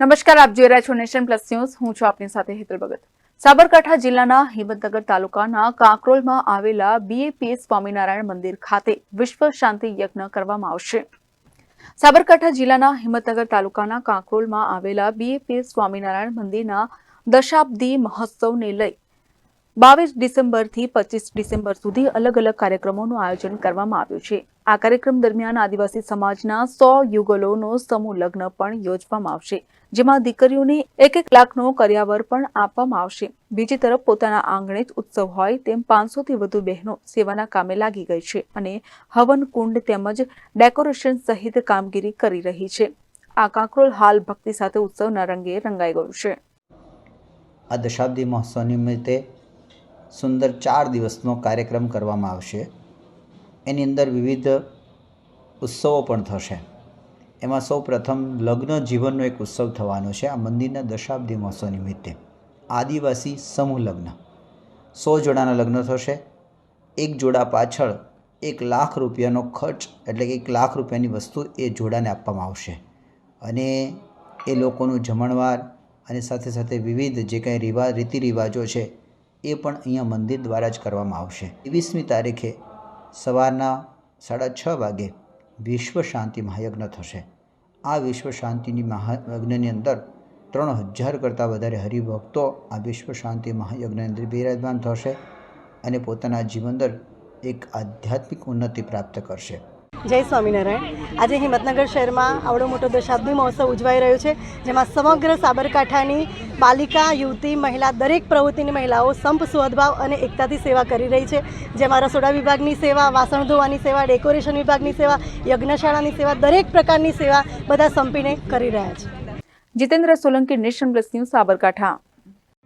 નમસ્કાર, આપ જોઈ રહ્યા છો નેશન પ્લસ ન્યૂઝ. હું છું આપની સાથે હેતલ ભગત. સાબરકાંઠા જિલ્લાના હિંમતનગર તાલુકાના કાંકરોલમાં આવેલા બીએપીએસ સ્વામિનારાયણ મંદિર ખાતે વિશ્વ શાંતિ યજ્ઞ કરવામાં આવશે. સાબરકાંઠા જિલ્લાના હિંમતનગર તાલુકાના કાંકરોલમાં આવેલા બીએપીએસ સ્વામિનારાયણ મંદિરના દશાબ્દી મહોત્સવને લઈ બાવીસ ડિસેમ્બરથી પચીસ ડિસેમ્બર સુધી અલગ અલગ કાર્યક્રમોનું આયોજન કરવામાં આવ્યું છે. આ કાર્યક્રમ દરમિયાન આદિવાસી સમાજના સો યુગલોનો સમૂહ લગ્ન પણ યોજવામાં આવશે, જેમાં દીકરીઓને એક એક લાખનો કર્યાવર પણ આપવામાં આવશે. બીજી તરફ પોતાના આંગણે જ ઉત્સવ હોય તેમ પાંચસોથી વધુ બહેનો સેવાના કામે લાગી ગઈ છે અને હવન કુંડ તેમજ ડેકોરેશન સહિત કામગીરી કરી રહી છે. આ કાંકરોલ હાલ ભક્તિ સાથે ઉત્સવના રંગે રંગાઈ ગયું છે. આ દશાબ્દી મહોત્સવ નિમિત્તે સુંદર ચાર દિવસનો કાર્યક્રમ કરવામાં આવશે. એની અંદર વિવિધ ઉત્સવો પણ થશે. એમાં સૌ પ્રથમ લગ્ન જીવનનો એક ઉત્સવ થવાનો છે, આ મંદિરના દશાબ્દી મહોત્સવ નિમિત્તે. આદિવાસી સમૂહ લગ્ન. સો જોડાના લગ્ન થશે. એક જોડા પાછળ એક લાખ રૂપિયાનો ખર્ચ, એટલે કે એક લાખ રૂપિયાની વસ્તુ એ જોડાને આપવામાં આવશે. અને એ લોકોનું જમણવાર અને સાથે સાથે વિવિધ જે કંઈ રિવા રીતિ રિવાજો છે, એ પણ અહીંયા મંદિર દ્વારા જ કરવામાં આવશે. ત્રેવીસમી તારીખે સવારના સાડા છ વાગે વિશ્વ શાંતિ મહાયજ્ઞ થશે. આ વિશ્વ શાંતિની મહાયજ્ઞની અંદર ત્રણ હજાર કરતાં વધારે હરિભક્તો આ વિશ્વ શાંતિ મહાયજ્ઞની અંદર બિરાજમાન થશે અને પોતાના જીવન અંદર એક આધ્યાત્મિક ઉન્નતિ પ્રાપ્ત કરશે. જય સ્વામિનારાયણ. આજે હિંમતનગર શહેરમાં આવડો મોટો દશાબ્દી મહોત્સવ ઉજવાઈ રહ્યો છે, જેમાં સમગ્ર સાબરકાંઠાની બાલિકા, યુવતી, મહિલા દરેક પ્રવૃત્તિની મહિલાઓ સંપ સ્વદભાવ અને એકતાથી સેવા કરી રહી છે. જેમાં રસોડા વિભાગની સેવા, વાસણ ધોવાની સેવા, ડેકોરેશન વિભાગની સેવા, યજ્ઞશાળાની સેવા, દરેક પ્રકારની સેવા બધા સંપીને કરી રહ્યા છે. Jitendra Solanki Nation Plus News Sabarkantha.